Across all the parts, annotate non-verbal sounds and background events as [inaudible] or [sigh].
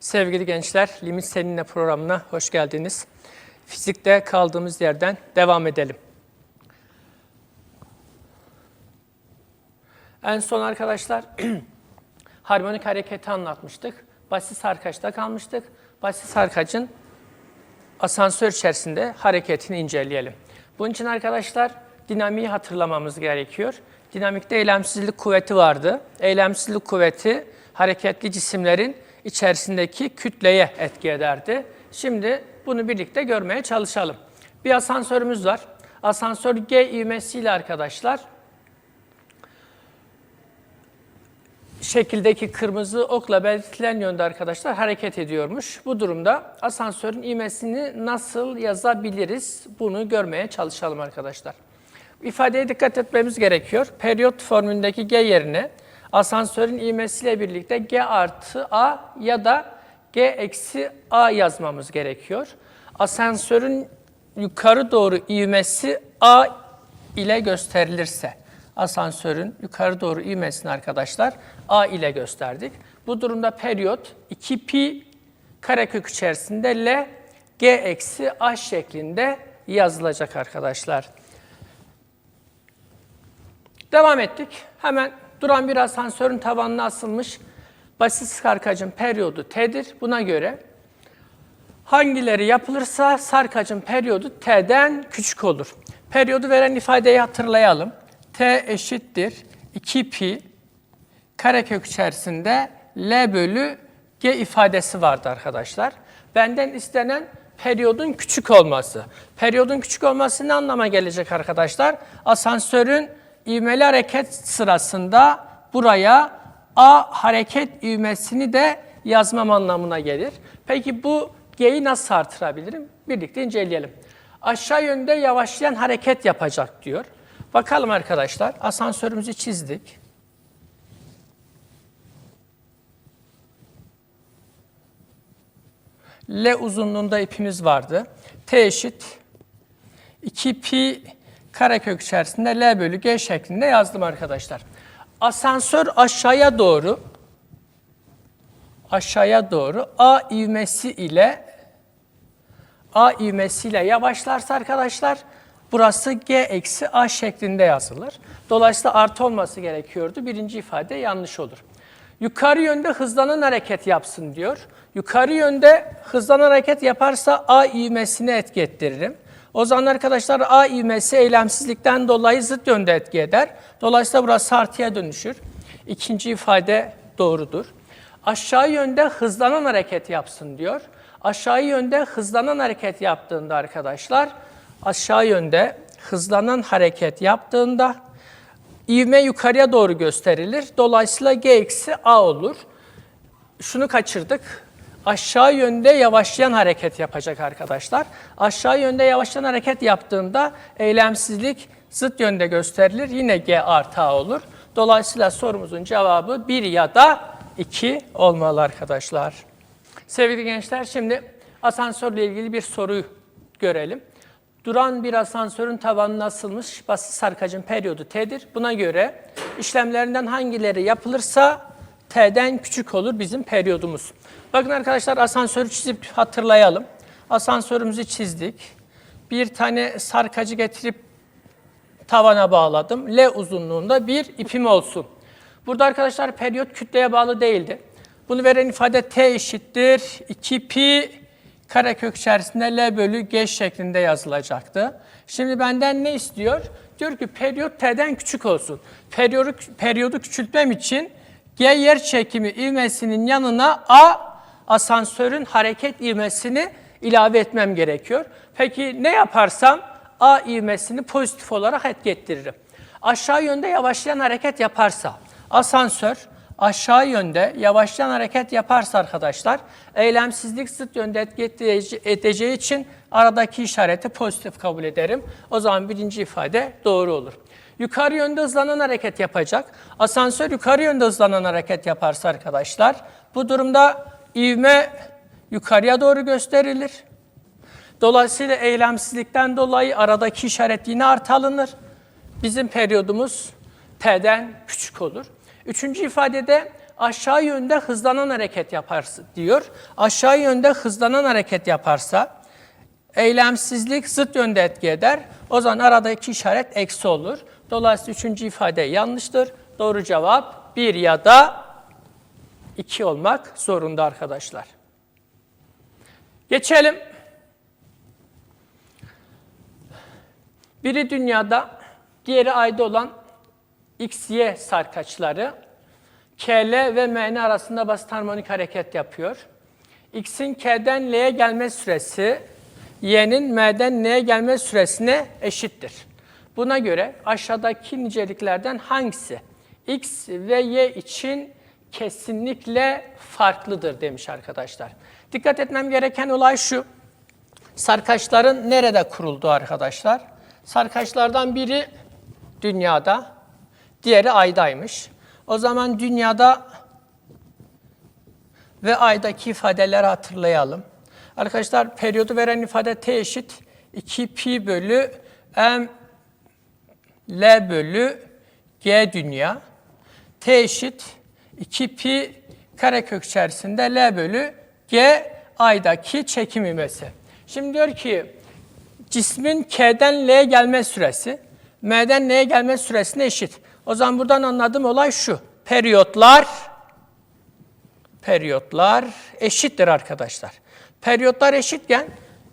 Sevgili gençler, Limit Seninle programına hoş geldiniz. Fizikte kaldığımız yerden devam edelim. En son arkadaşlar [clears throat] harmonik hareketi anlatmıştık. Basit sarkaçta kalmıştık. Basit sarkacın asansör içerisinde hareketini inceleyelim. Bunun için arkadaşlar dinamiği hatırlamamız gerekiyor. Dinamikte eylemsizlik kuvveti vardı. Eylemsizlik kuvveti hareketli cisimlerin içerisindeki kütleye etki ederdi. Şimdi bunu birlikte görmeye çalışalım. Bir asansörümüz var. Asansör G ivmesiyle arkadaşlar şekildeki kırmızı okla belirtilen yönde arkadaşlar hareket ediyormuş. Bu durumda asansörün ivmesini nasıl yazabiliriz? Bunu görmeye çalışalım arkadaşlar. İfadeye dikkat etmemiz gerekiyor. Periyot formülündeki G yerine asansörün ivmesiyle birlikte G artı A ya da G eksi A yazmamız gerekiyor. Asansörün yukarı doğru ivmesi A ile gösterilirse, asansörün yukarı doğru ivmesini arkadaşlar A ile gösterdik. Bu durumda periyot 2 pi karekök içerisinde L G eksi A şeklinde yazılacak arkadaşlar. Devam ettik. Hemen duran bir asansörün tavanına asılmış basit sarkacın periyodu T'dir. Buna göre hangileri yapılırsa sarkacın periyodu T'den küçük olur. Periyodu veren ifadeyi hatırlayalım. T eşittir 2 pi karekök içerisinde L bölü G ifadesi vardı arkadaşlar. Benden istenen periyodun küçük olması. Periyodun küçük olması ne anlama gelecek arkadaşlar? Asansörün ivmeli hareket sırasında buraya A hareket ivmesini de yazmam anlamına gelir. Peki bu G'yi nasıl artırabilirim? Birlikte inceleyelim. Aşağı yönde yavaşlayan hareket yapacak diyor. Bakalım arkadaşlar asansörümüzü çizdik. L uzunluğunda ipimiz vardı. T eşit 2 pi karekök içerisinde L bölü G şeklinde yazdım arkadaşlar. Asansör aşağıya doğru aşağıya doğru A ivmesi ile A ivmesiyle yavaşlarsa arkadaşlar burası G eksi A şeklinde yazılır. Dolayısıyla artı olması gerekiyordu. Birinci ifade yanlış olur. Yukarı yönde hızlanan hareket yapsın diyor. Yukarı yönde hızlanan hareket yaparsa A ivmesine etki ettiririm. O zaman arkadaşlar A ivmesi eylemsizlikten dolayı zıt yönde etki eder. Dolayısıyla burası artıya dönüşür. İkinci ifade doğrudur. Aşağı yönde hızlanan hareket yapsın diyor. Aşağı yönde hızlanan hareket yaptığında arkadaşlar, aşağı yönde hızlanan hareket yaptığında ivme yukarıya doğru gösterilir. Dolayısıyla G eksi A olur. Şunu kaçırdık. Aşağı yönde yavaşlayan hareket yapacak arkadaşlar. Aşağı yönde yavaşlayan hareket yaptığında eylemsizlik zıt yönde gösterilir. Yine G artı A olur. Dolayısıyla sorumuzun cevabı 1 ya da 2 olmalı arkadaşlar. Sevgili gençler şimdi asansörle ilgili bir soruyu görelim. Duran bir asansörün tavanına asılmış basit sarkacın periyodu T'dir. Buna göre işlemlerinden hangileri yapılırsa T'den küçük olur bizim periyodumuz. Bakın arkadaşlar asansörü çizip hatırlayalım. Asansörümüzü çizdik. Bir tane sarkacı getirip tavana bağladım. L uzunluğunda bir ipim olsun. Burada arkadaşlar periyot kütleye bağlı değildi. Bunu veren ifade T eşittir 2 pi karekök içerisinde L bölü G şeklinde yazılacaktı. Şimdi benden ne istiyor? Diyor ki periyot T'den küçük olsun. Periyodu, periyodu küçültmem için G yer çekimi ivmesinin yanına A asansörün hareket ivmesini ilave etmem gerekiyor. Peki ne yaparsam A ivmesini pozitif olarak etki ettiririm. Aşağı yönde yavaşlayan hareket yaparsa asansör aşağı yönde yavaşlayan hareket yaparsa arkadaşlar eylemsizlik zıt yönde etki edeceği için aradaki işareti pozitif kabul ederim. O zaman birinci ifade doğru olur. Yukarı yönde hızlanan hareket yapacak. Asansör yukarı yönde hızlanan hareket yaparsa arkadaşlar bu durumda ivme yukarıya doğru gösterilir. Dolayısıyla eylemsizlikten dolayı aradaki işaret yine artı alınır. Bizim periyodumuz T'den küçük olur. Üçüncü ifadede aşağı yönde hızlanan hareket yaparsa diyor. Aşağı yönde hızlanan hareket yaparsa eylemsizlik zıt yönde etki eder. O zaman aradaki işaret eksi olur. Dolayısıyla üçüncü ifade yanlıştır. Doğru cevap 1 ya da 2 olmak zorunda arkadaşlar. Geçelim. Biri dünyada, diğeri ayda olan XY sarkaçları KL ve MN arasında basit harmonik hareket yapıyor. X'in K'den L'ye gelme süresi Y'nin M'den N'ye gelme süresine eşittir. Buna göre aşağıdaki niceliklerden hangisi X ve Y için kesinlikle farklıdır demiş arkadaşlar. Dikkat etmem gereken olay şu. Sarkaçların nerede kurulduğu arkadaşlar? Sarkaçlardan biri dünyada, diğeri aydaymış. O zaman dünyada ve aydaki ifadeleri hatırlayalım. Arkadaşlar periyodu veren ifade t eşit 2 pi bölü m l bölü g dünya. t eşit 2 pi karekök içerisinde l bölü g aydaki çekim ivmesi. Şimdi diyor ki cismin K'den L'ye gelme süresi M'den N'ye gelme süresine eşit. O zaman buradan anladığım olay şu. Periyotlar periyotlar eşittir arkadaşlar. Periyotlar eşitken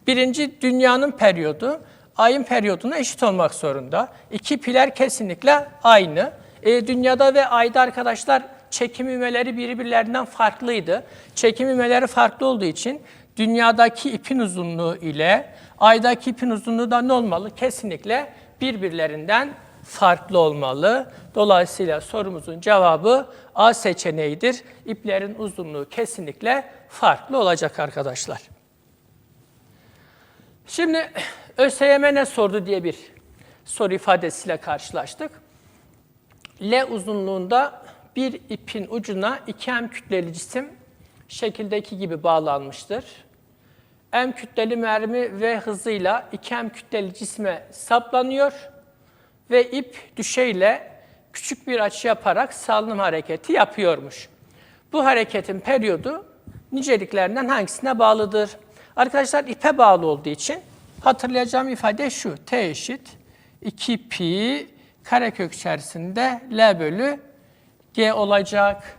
birinci dünyanın periyodu ayın periyoduna eşit olmak zorunda. İki piler kesinlikle aynı. E, dünyada ve ayda arkadaşlar çekim ivmeleri birbirlerinden farklıydı. Çekim ivmeleri farklı olduğu için dünyadaki ipin uzunluğu ile aydaki ipin uzunluğu da ne olmalı? Kesinlikle birbirlerinden farklı olmalı. Dolayısıyla sorumuzun cevabı A seçeneğidir. İplerin uzunluğu kesinlikle farklı olacak arkadaşlar. Şimdi ÖSYM ne sordu diye bir soru ifadesiyle karşılaştık. L uzunluğunda bir ipin ucuna iki m kütleli cisim şekildeki gibi bağlanmıştır. M kütleli mermi ve hızıyla 2M kütleli cisme saplanıyor ve ip düşeyle küçük bir açı yaparak salınım hareketi yapıyormuş. Bu hareketin periyodu niceliklerinden hangisine bağlıdır? Arkadaşlar ipe bağlı olduğu için hatırlayacağım ifade şu. T eşit 2 pi karekök içerisinde L bölü G olacak.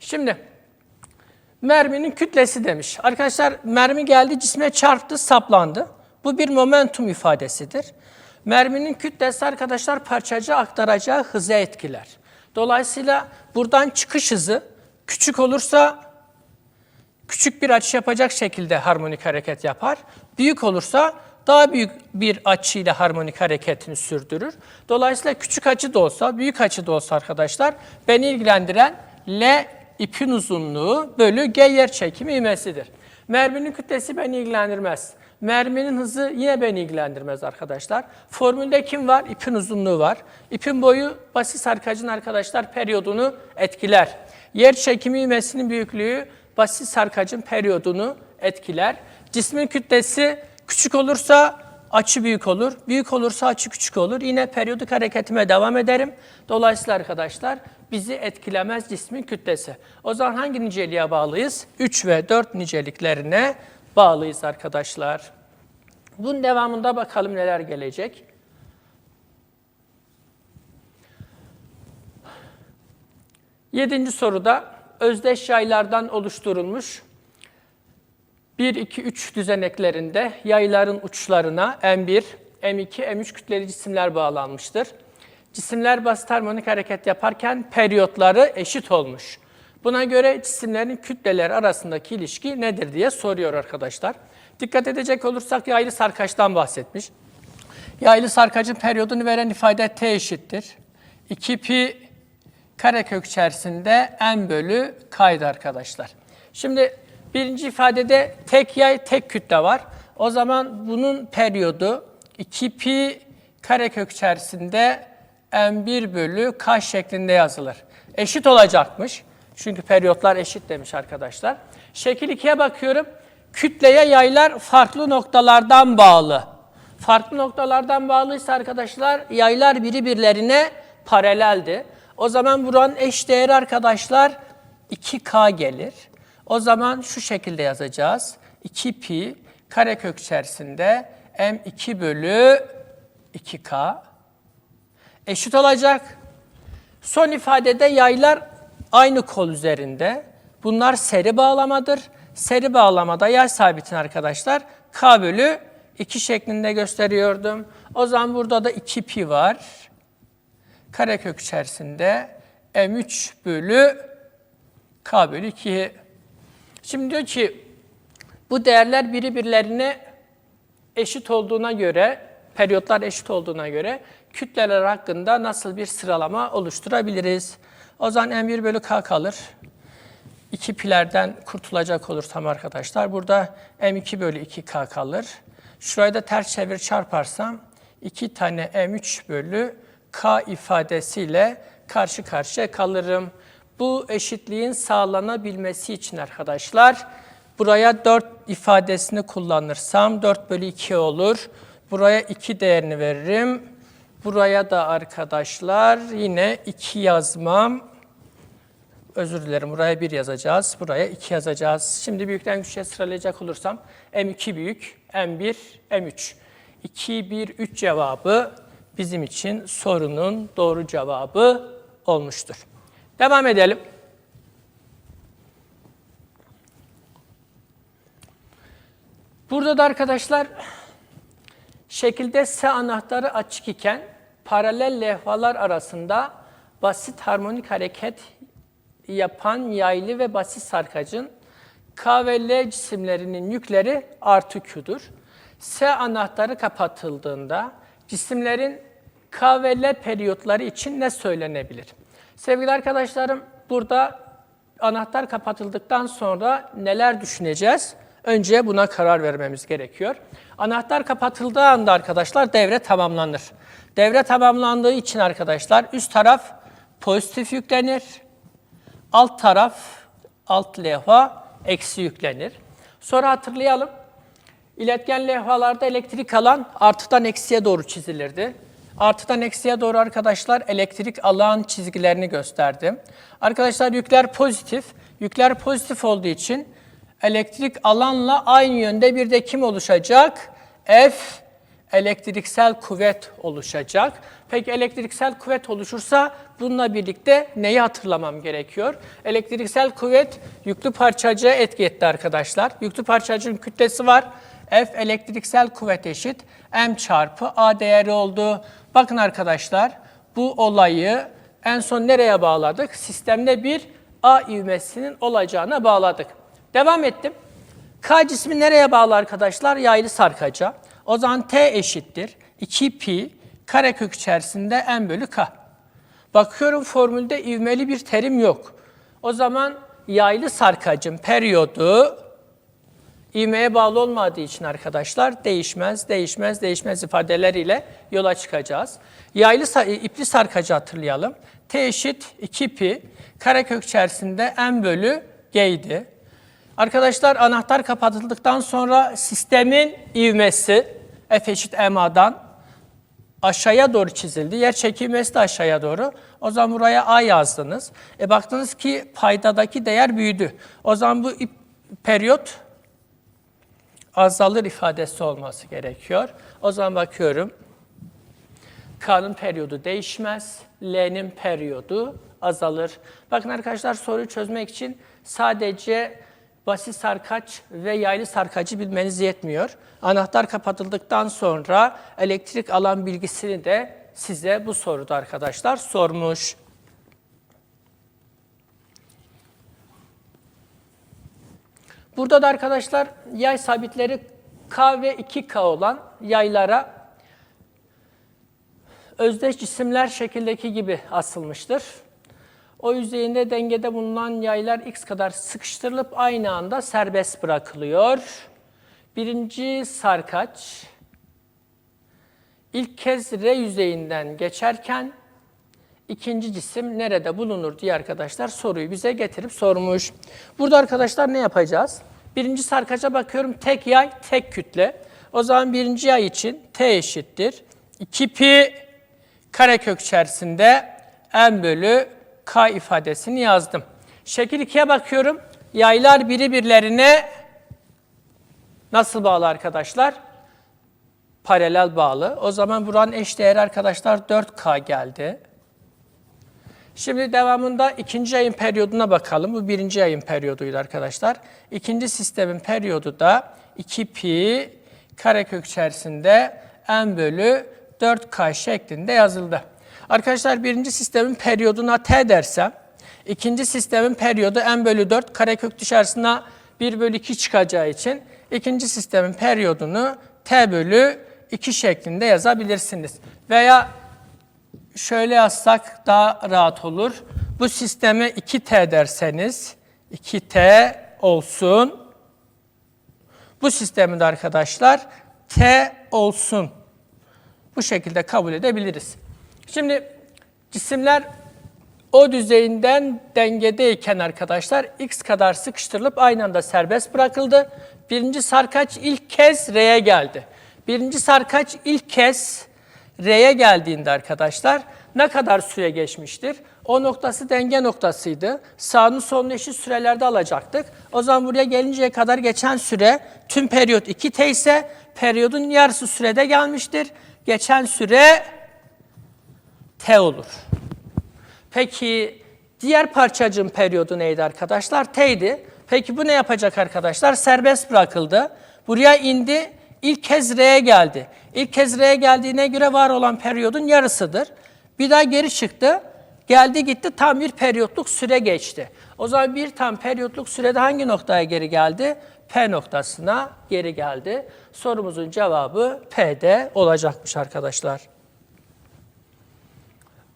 Şimdi merminin kütlesi demiş. Arkadaşlar mermi geldi cisme çarptı saplandı. Bu bir momentum ifadesidir. Merminin kütlesi arkadaşlar parçacığa aktaracağı hızı etkiler. Dolayısıyla buradan çıkış hızı küçük olursa küçük bir açı yapacak şekilde harmonik hareket yapar. Büyük olursa daha büyük bir açıyla harmonik hareketini sürdürür. Dolayısıyla küçük açı da olsa, büyük açı da olsa arkadaşlar beni ilgilendiren L ipin uzunluğu bölü G yer çekimi ivmesidir. Merminin kütlesi beni ilgilendirmez. Merminin hızı yine beni ilgilendirmez arkadaşlar. Formülde kim var? İpin uzunluğu var. İpin boyu basit sarkacın arkadaşlar periyodunu etkiler. Yer çekimi ivmesinin büyüklüğü basit sarkacın periyodunu etkiler. Cismin kütlesi küçük olursa açı büyük olur. Büyük olursa açı küçük olur. Yine periyodik hareketime devam ederim. Dolayısıyla arkadaşlar bizi etkilemez cismin kütlesi. O zaman hangi niceliğe bağlıyız? 3 ve 4 niceliklerine bağlıyız arkadaşlar. Bunun devamında bakalım neler gelecek. Yedinci soruda özdeş yaylardan oluşturulmuş 1, 2, 3 düzeneklerinde yayların uçlarına M1, M2, M3 kütleli cisimler bağlanmıştır. Cisimler basit harmonik hareket yaparken periyotları eşit olmuş. Buna göre cisimlerin kütleleri arasındaki ilişki nedir diye soruyor arkadaşlar. Dikkat edecek olursak yaylı sarkaçtan bahsetmiş. Yaylı sarkacın periyodunu veren ifade t eşittir. 2 pi karekök içerisinde n bölü k'ydı arkadaşlar. Şimdi birinci ifadede tek yay tek kütle var. O zaman bunun periyodu 2 pi karekök içerisinde n1 bölü k şeklinde yazılır. Eşit olacakmış. Çünkü periyotlar eşit demiş arkadaşlar. Şekil 2'ye bakıyorum. Kütleye yaylar farklı noktalardan bağlı. Farklı noktalardan bağlıysa arkadaşlar yaylar birbirlerine paraleldi. O zaman buranın eş değeri arkadaşlar 2K gelir. O zaman şu şekilde yazacağız. 2 pi karekök içerisinde m2 bölü 2K eşit olacak. Son ifadede yaylar aynı kol üzerinde. Bunlar seri bağlamadır. Seri bağlamada yay sabitin arkadaşlar k bölü 2 şeklinde gösteriyordum. O zaman burada da 2 pi var. Karekök içerisinde m3 bölü k bölü 2. Şimdi diyor ki bu değerler birbirlerine eşit olduğuna göre, periyotlar eşit olduğuna göre kütleler hakkında nasıl bir sıralama oluşturabiliriz? O zaman m1 bölü k kalır. İki pilerden kurtulacak olursam arkadaşlar, burada m2 bölü 2k kalır. Şurayı da ters çevir çarparsam 2 tane m3 bölü k ifadesiyle karşı karşıya kalırım. Bu eşitliğin sağlanabilmesi için arkadaşlar, buraya 4 ifadesini kullanırsam 4 bölü 2 olur. Buraya 2 değerini veririm. Buraya da arkadaşlar yine 2 yazmam. Özür dilerim buraya 1 yazacağız. Buraya 2 yazacağız. Şimdi büyükten küçüğe sıralayacak olursam M2 büyük, M1, M3. 2, 1, 3 cevabı bizim için sorunun doğru cevabı olmuştur. Devam edelim. Burada da arkadaşlar şekilde S anahtarı açık iken paralel levhalar arasında basit harmonik hareket yapan yaylı ve basit sarkacın K ve L cisimlerinin yükleri artı Q'dur. S anahtarı kapatıldığında cisimlerin K ve L periyotları için ne söylenebilir? Sevgili arkadaşlarım burada anahtar kapatıldıktan sonra neler düşüneceğiz? Önce buna karar vermemiz gerekiyor. Anahtar kapatıldığı anda arkadaşlar devre tamamlanır. Devre tamamlandığı için arkadaşlar üst taraf pozitif yüklenir. Alt taraf, alt levha eksi yüklenir. Sonra hatırlayalım. İletken levhalarda elektrik alan artıdan eksiye doğru çizilirdi. Artıdan eksiye doğru arkadaşlar elektrik alan çizgilerini gösterdim. Arkadaşlar yükler pozitif. Yükler pozitif olduğu için elektrik alanla aynı yönde bir de kim oluşacak? F elektriksel kuvvet oluşacak. Peki elektriksel kuvvet oluşursa bununla birlikte neyi hatırlamam gerekiyor? Elektriksel kuvvet yüklü parçacığa etki etti arkadaşlar. Yüklü parçacığın kütlesi var. F elektriksel kuvvet eşit m çarpı a değeri oldu. Bakın arkadaşlar bu olayı en son nereye bağladık? Sistemde bir a ivmesinin olacağına bağladık. Devam ettim. K cismi nereye bağlı arkadaşlar? Yaylı sarkaca. O zaman T eşittir 2 pi karekök içerisinde n bölü k. Bakıyorum formülde ivmeli bir terim yok. O zaman yaylı sarkacın periyodu ivmeye bağlı olmadığı için arkadaşlar değişmez, değişmez, değişmez ifadeleriyle yola çıkacağız. Yaylı sa- ipli sarkacı hatırlayalım. T eşit 2 pi karekök içerisinde n bölü g idi. Arkadaşlar anahtar kapatıldıktan sonra sistemin ivmesi F eşit MA'dan aşağıya doğru çizildi. Yer çekilmesi de aşağıya doğru. O zaman buraya A yazdınız. E baktınız ki paydadaki değer büyüdü. O zaman bu periyot azalır ifadesi olması gerekiyor. O zaman bakıyorum. K'nın periyodu değişmez. L'nin periyodu azalır. Bakın arkadaşlar soruyu çözmek için sadece basit sarkaç ve yaylı sarkacı bilmeniz yetmiyor. Anahtar kapatıldıktan sonra elektrik alan bilgisini de size bu soruda arkadaşlar sormuş. Burada da arkadaşlar yay sabitleri K ve 2K olan yaylara özdeş cisimler şekildeki gibi asılmıştır. O yüzeyinde dengede bulunan yaylar x kadar sıkıştırılıp aynı anda serbest bırakılıyor. Birinci sarkaç ilk kez R yüzeyinden geçerken ikinci cisim nerede bulunur diye arkadaşlar soruyu bize getirip sormuş. Burada arkadaşlar ne yapacağız? Birinci sarkaca bakıyorum tek yay, tek kütle. O zaman birinci yay için T eşittir. 2 pi karekök içerisinde m bölü k ifadesini yazdım. Şekil 2'ye bakıyorum. Yaylar birbirlerine nasıl bağlı arkadaşlar? Paralel bağlı. O zaman buranın eş değeri arkadaşlar 4K geldi. Şimdi devamında ikinci ayın periyoduna bakalım. Bu birinci ayın periyoduydu arkadaşlar. İkinci sistemin periyodu da 2 pi karekök içerisinde n bölü 4k şeklinde yazıldı. Arkadaşlar birinci sistemin periyoduna t dersem, ikinci sistemin periyodu n bölü 4 karekök dışarısına 1 bölü 2 çıkacağı için ikinci sistemin periyodunu t bölü 2 şeklinde yazabilirsiniz. Veya şöyle yazsak daha rahat olur. Bu sisteme 2t derseniz 2t olsun. Bu sistemi de arkadaşlar t olsun. Bu şekilde kabul edebiliriz. Şimdi cisimler o düzeyinden dengedeyken arkadaşlar x kadar sıkıştırılıp aynı anda serbest bırakıldı. Birinci sarkaç ilk kez R'ye geldi. Birinci sarkaç ilk kez R'ye geldiğinde arkadaşlar ne kadar süre geçmiştir? O noktası denge noktasıydı. Sağını solunu eşit sürelerde alacaktık. O zaman buraya gelinceye kadar geçen süre tüm periyot 2t ise periyodun yarısı sürede gelmiştir. Geçen süre t olur. Peki diğer parçacığın periyodu neydi arkadaşlar? T'ydi. Peki bu ne yapacak arkadaşlar? Serbest bırakıldı. Buraya indi. İlk kez R'ye geldi. İlk kez R'ye geldiğine göre var olan periyodun yarısıdır. Bir daha geri çıktı. Geldi gitti tam bir periyotluk süre geçti. O zaman bir tam periyotluk sürede hangi noktaya geri geldi? P noktasına geri geldi. Sorumuzun cevabı P'de olacakmış arkadaşlar.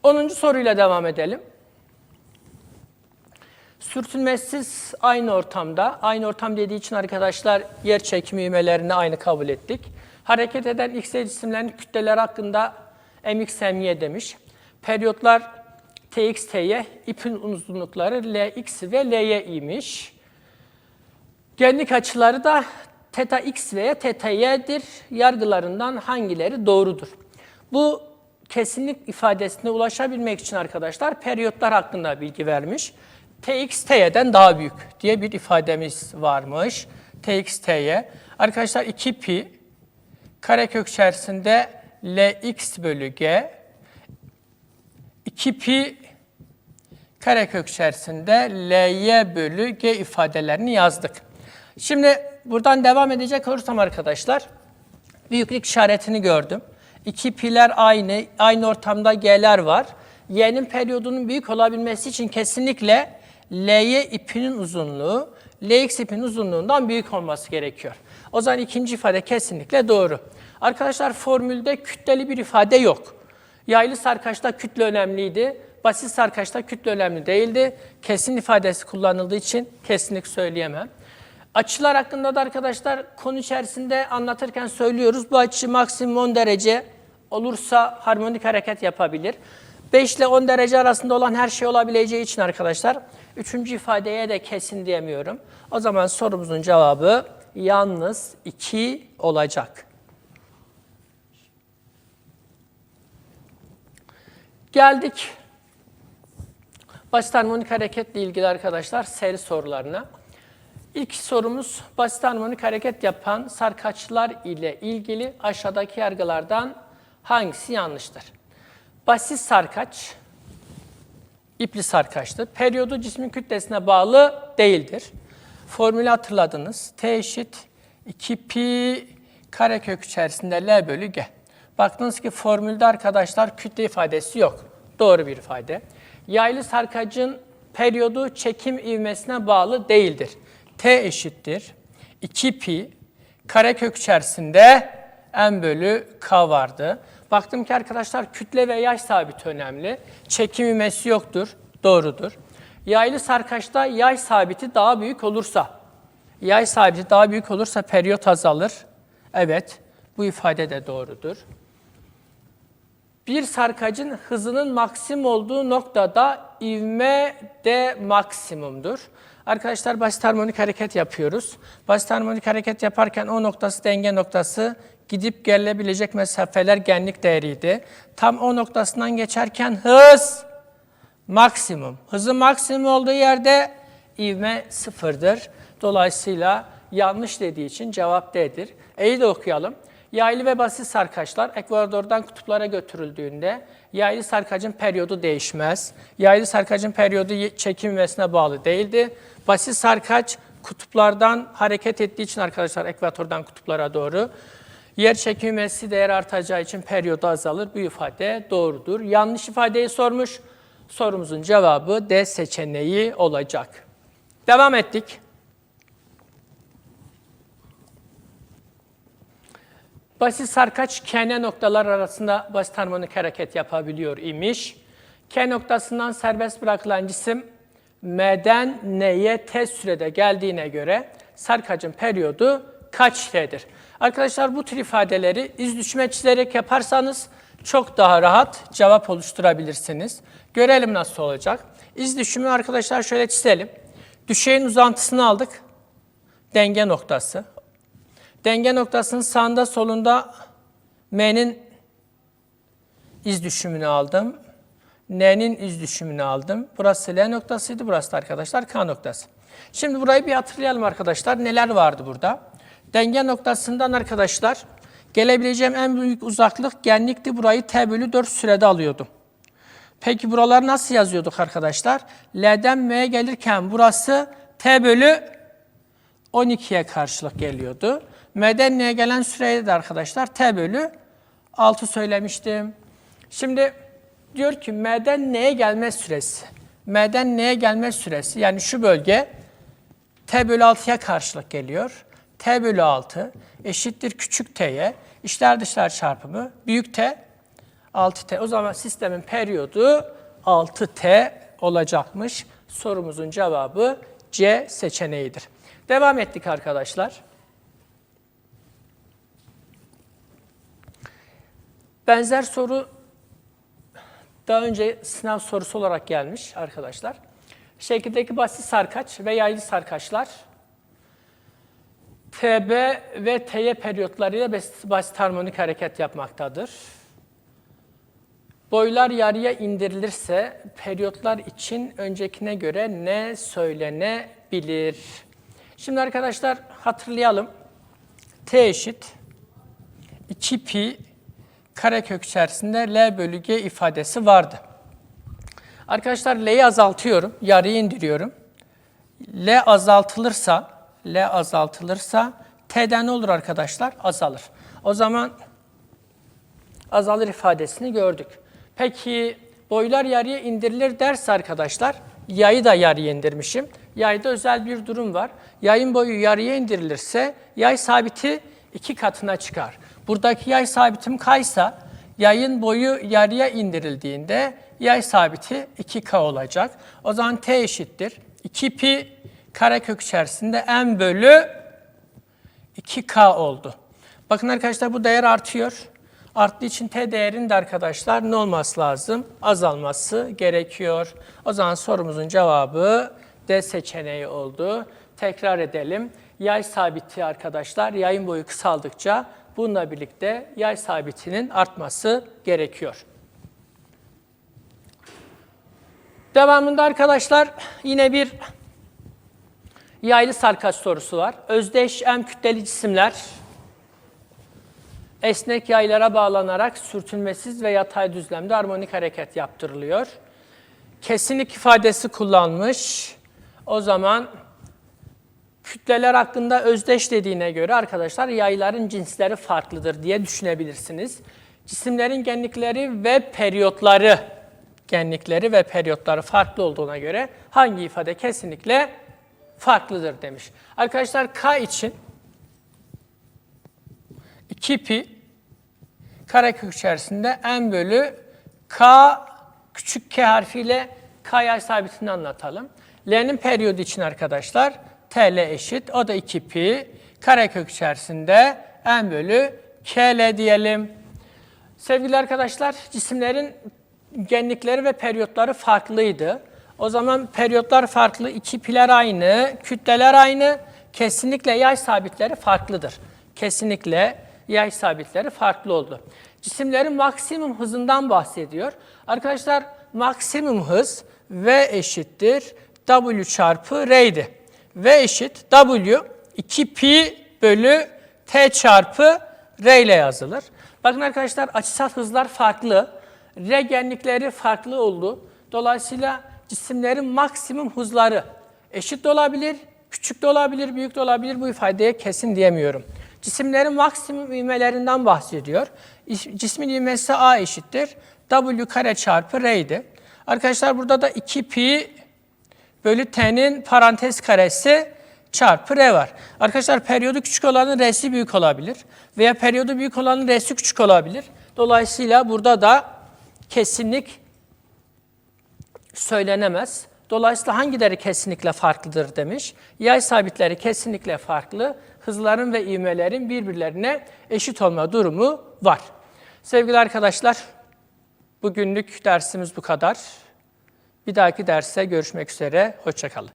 10. soruyla devam edelim. Sürtünmesiz aynı ortamda, aynı ortam dediği için arkadaşlar yer çekimi ivmelerini aynı kabul ettik. Hareket eden x cisimlerin kütleleri hakkında mx my demiş. Periyotlar tx ty, ipin uzunlukları lx ve ly imiş. Genlik açıları da teta x veya teta y'dir. Yargılarından hangileri doğrudur? Bu kesinlik ifadesine ulaşabilmek için arkadaşlar periyotlar hakkında bilgi vermiş. Tx t'den daha büyük diye bir ifademiz varmış. Tx t'ye. Arkadaşlar 2 pi karekök içerisinde lx bölü g 2 pi karekök içerisinde ly bölü g ifadelerini yazdık. Şimdi buradan devam edecek olursam arkadaşlar büyüklük işaretini gördüm. İki piler aynı, aynı ortamda g'ler var. Y'nin periyodunun büyük olabilmesi için kesinlikle L'ye ipinin uzunluğu, Lx ipinin uzunluğundan büyük olması gerekiyor. O zaman ikinci ifade kesinlikle doğru. Arkadaşlar formülde kütleli bir ifade yok. Yaylı sarkaçta kütle önemliydi. Basit sarkaçta kütle önemli değildi. Kesin ifadesi kullanıldığı için kesinlik söyleyemem. Açılar hakkında da arkadaşlar konu içerisinde anlatırken söylüyoruz. Bu açı maksimum 10 derece olursa harmonik hareket yapabilir. 5 ile 10 derece arasında olan her şey olabileceği için arkadaşlar üçüncü ifadeye de kesin diyemiyorum. O zaman sorumuzun cevabı yalnız 2 olacak. Geldik basit harmonik hareketle ilgili arkadaşlar seri sorularına. İlk sorumuz basit harmonik hareket yapan sarkaçlar ile ilgili aşağıdaki yargılardan hangisi yanlıştır? Basit sarkaç, ipli sarkaçtır. Periyodu cismin kütlesine bağlı değildir. Formülü hatırladınız. T eşit 2 pi karekök içerisinde L bölü G. Baktınız ki formülde arkadaşlar kütle ifadesi yok. Doğru bir ifade. Yaylı sarkacın periyodu çekim ivmesine bağlı değildir. T eşittir 2 pi karekök içerisinde n bölü k vardı. Baktım ki arkadaşlar kütle ve yaş sabiti önemli. Çekim ivmesi yoktur. Doğrudur. Yaylı sarkaçta yay sabiti daha büyük olursa, yay sabiti daha büyük olursa periyot azalır. Evet, bu ifade de doğrudur. Bir sarkacın hızının maksimum olduğu noktada ivme de maksimumdur. Arkadaşlar basit harmonik hareket yapıyoruz. Basit harmonik hareket yaparken o noktası denge noktası gidip gelebilecek mesafeler genlik değeriydi. Tam o noktasından geçerken hız maksimum. Hızı maksimum olduğu yerde ivme sıfırdır. Dolayısıyla yanlış dediği için cevap D'dir. E'yi de okuyalım. Yaylı ve basit sarkaçlar Ekvador'dan kutuplara götürüldüğünde yaylı sarkacın periyodu değişmez. Yaylı sarkacın periyodu çekim ivmesine bağlı değildi. Basit sarkaç kutuplardan hareket ettiği için arkadaşlar ekvatordan kutuplara doğru yer çekim ivmesi değer artacağı için periyodu azalır. Bu ifade doğrudur. Yanlış ifadeyi sormuş. Sorumuzun cevabı D seçeneği olacak. Devam ettik. Basit sarkaç kene noktalar arasında basit harmonik hareket yapabiliyor imiş. K noktasından serbest bırakılan cisim M'den N'ye T sürede geldiğine göre sarkacın periyodu kaç T'dir? Arkadaşlar bu tür ifadeleri iz düşme çizerek yaparsanız çok daha rahat cevap oluşturabilirsiniz. Görelim nasıl olacak. İz düşümü arkadaşlar şöyle çizelim. Düşeğin uzantısını aldık. Denge noktası. Denge noktasının sağında solunda M'nin iz düşümünü aldım. N'nin iz düşümünü aldım. Burası L noktasıydı, burası da arkadaşlar K noktası. Şimdi burayı bir hatırlayalım arkadaşlar. Neler vardı burada? Denge noktasından arkadaşlar gelebileceğim en büyük uzaklık genlikti. Burayı T bölü 4 sürede alıyordum. Peki buraları nasıl yazıyorduk arkadaşlar? L'den M'ye gelirken burası T bölü 12'ye karşılık geliyordu. M'den N'ye gelen süreyi de arkadaşlar T bölü 6 söylemiştim. Şimdi diyor ki M'den N'ye gelme süresi. M'den N'ye gelme süresi yani şu bölge T bölü 6'ya karşılık geliyor. T bölü 6 eşittir küçük t'ye. İçler dışlar çarpımı büyük T 6t. O zaman sistemin periyodu 6t olacakmış. Sorumuzun cevabı C seçeneğidir. Devam ettik arkadaşlar. Benzer soru daha önce sınav sorusu olarak gelmiş arkadaşlar. Şekildeki basit sarkaç ve yaylı sarkaçlar TB ve TY periyotlarıyla basit, harmonik hareket yapmaktadır. Boylar yarıya indirilirse periyotlar için öncekine göre ne söylenebilir? Şimdi arkadaşlar hatırlayalım. T eşit 2 pi karekök içerisinde L bölü G ifadesi vardı. Arkadaşlar L'yi azaltıyorum, yarıyı indiriyorum. L azaltılırsa, L azaltılırsa T'den ne olur arkadaşlar? Azalır. O zaman azalır ifadesini gördük. Peki boylar yarıya indirilir derse arkadaşlar, yayı da yarıya indirmişim. Yayda özel bir durum var. Yayın boyu yarıya indirilirse yay sabiti iki katına çıkar. Buradaki yay sabitim kaysa yayın boyu yarıya indirildiğinde yay sabiti 2k olacak. O zaman t eşittir. 2 pi karekök içerisinde m bölü 2k oldu. Bakın arkadaşlar bu değer artıyor. Arttığı için t değerinin de arkadaşlar ne olması lazım? Azalması gerekiyor. O zaman sorumuzun cevabı D seçeneği oldu. Tekrar edelim. Yay sabiti arkadaşlar yayın boyu kısaldıkça bununla birlikte yay sabitinin artması gerekiyor. Devamında arkadaşlar yine bir yaylı sarkaç sorusu var. Özdeş M kütleli cisimler esnek yaylara bağlanarak sürtünmesiz ve yatay düzlemde harmonik hareket yaptırılıyor. Kesinlik ifadesi kullanmış. O zaman kütleler hakkında özdeş dediğine göre arkadaşlar yayların cinsleri farklıdır diye düşünebilirsiniz. Cisimlerin genlikleri ve periyotları genlikleri ve periyotları farklı olduğuna göre hangi ifade kesinlikle farklıdır demiş. Arkadaşlar K için 2 pi karekök içerisinde n bölü k küçük k harfiyle k yay sabitini anlatalım. L'nin periyodu için arkadaşlar TL eşit. O da 2 pi karekök içerisinde n bölü kl diyelim. Sevgili arkadaşlar cisimlerin genlikleri ve periyotları farklıydı. O zaman periyotlar farklı, iki piler aynı, kütleler aynı. Kesinlikle yay sabitleri farklıdır. Kesinlikle yay sabitleri farklı oldu. Cisimlerin maksimum hızından bahsediyor. Arkadaşlar maksimum hız V eşittir W çarpı R'ydi. V eşit W 2 pi bölü T çarpı R ile yazılır. Bakın arkadaşlar açısal hızlar farklı. R genlikleri farklı oldu. Dolayısıyla cisimlerin maksimum hızları eşit de olabilir, küçük de olabilir, büyük de olabilir. Bu ifadeye kesin diyemiyorum. Cisimlerin maksimum ivmelerinden bahsediyor. İs- Cismin ivmesi A eşittir. W kare çarpı R'ydi. Arkadaşlar burada da 2 pi bölü t'nin parantez karesi çarpı r var. Arkadaşlar periyodu küçük olanın r'si büyük olabilir veya periyodu büyük olanın r'si küçük olabilir. Dolayısıyla burada da kesinlik söylenemez. Dolayısıyla hangileri kesinlikle farklıdır demiş. Yay sabitleri kesinlikle farklı. Hızların ve ivmelerin birbirlerine eşit olma durumu var. Sevgili arkadaşlar, bugünlük dersimiz bu kadar. Bir dahaki derste görüşmek üzere. Hoşçakalın.